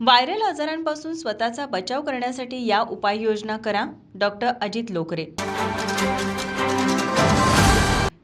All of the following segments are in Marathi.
व्हायरल आजारांपासून स्वतःचा बचाव करण्यासाठी या उपाययोजना करा डॉक्टर अजित लोकरे.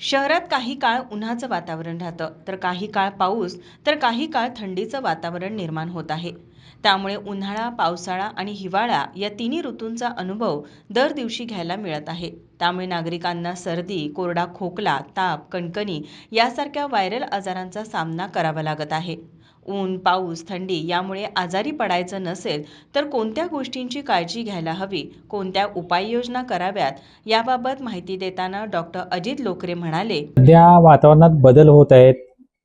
शहरात काही काळ उन्हाचं वातावरण राहतं तर काही काळ पाऊस तर काही काळ थंडीचं वातावरण निर्माण होत आहे. त्यामुळे उन्हाळा पावसाळा आणि हिवाळा या तिन्ही ऋतूंचा अनुभव दर दिवशी घ्यायला मिळत आहे. त्यामुळे नागरिकांना सर्दी कोरडा खोकला ताप कणकणी यासारख्या व्हायरल आजारांचा सामना करावा लागत आहे. ऊन पाऊस थंडी यामुळे आजारी पडायचं नसेल तर कोणत्या गोष्टींची काळजी घ्यायला हवी? कोणत्या उपाययोजना कराव्यात? याबाबत माहिती देताना डॉक्टर अजित लोकरे म्हणाले सध्या वातावरणात बदल होत आहेत.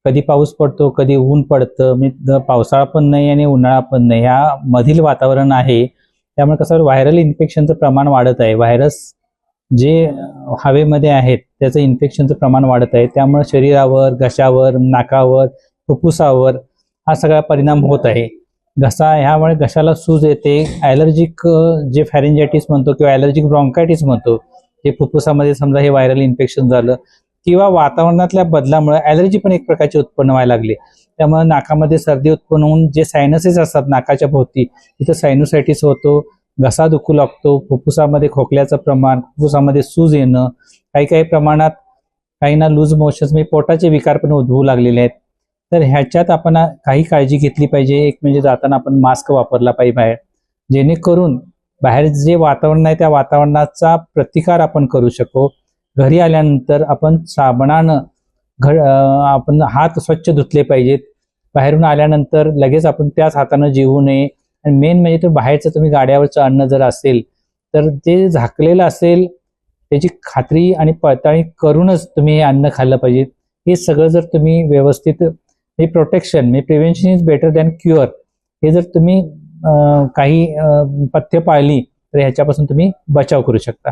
कधी पाऊस पडतो कधी ऊन पडतं. मी पावसाळा पण नाही आणि उन्हाळा पण नाही. ह्या मधील वातावरण आहे. त्यामुळे कसं व्हायरल इन्फेक्शनचं प्रमाण वाढत आहे. व्हायरस जे हवेमध्ये आहेत त्याचं इन्फेक्शनचं प्रमाण वाढत आहे. त्यामुळे शरीरावर घशावर नाकावर फुफ्फुसावर हा सगळा परिणाम होत आहे. घसा ह्यामुळे घशाला सूज येते. ॲलर्जिक जे फॅरेंजायटिस म्हणतो किंवा ॲलर्जिक ब्रॉन्कायटिस म्हणतो जे फुफ्फुसामध्ये समजा हे व्हायरल इन्फेक्शन झालं किंवा वातावरणातल्या बदलामुळे ॲलर्जी पण एक प्रकारची उत्पन्न व्हायला लागली. त्यामुळे नाकामध्ये सर्दी उत्पन्न होऊन जे सायनसेस असतात नाकाच्या भोवती तिथं सायनोसायटिस होतो घसा दुखू लागतो फुफ्फुसामध्ये खोकल्याचं प्रमाण फुफ्फुसामध्ये सूज येणं काही काही प्रमाणात काहींना लूज मोशन्स म्हणजे पोटाचे विकार पण उद्भवू लागलेले आहेत. तर ह्याच्यात आपण काही काळजी घेतली पाहिजे. एक म्हणजे जाताना आपण मास्क वापरला पाहिजे बाहेर. जेणेकरून बाहेर जे वातावरण आहे त्या वातावरणाचा प्रतिकार आपण करू शकू. घरी आल्यानंतर आपण साबणानं घ आपण हात स्वच्छ धुतले पाहिजेत. बाहेरून आल्यानंतर लगेच आपण त्याच हातानं जेवू नये. आणि मेन म्हणजे तर बाहेरचं तुम्ही गाड्यावरचं अन्न जर असेल तर ते झाकलेलं असेल त्याची खात्री आणि पडताळणी करूनच तुम्ही हे अन्न खाल्लं पाहिजे हे सगळं जर तुम्ही व्यवस्थित हे protection me prevention is better than cure हे जर तुम्ही काही पथ्य पाळली तर ह्याच्यापासून तुम्ही बचाव करू शकता.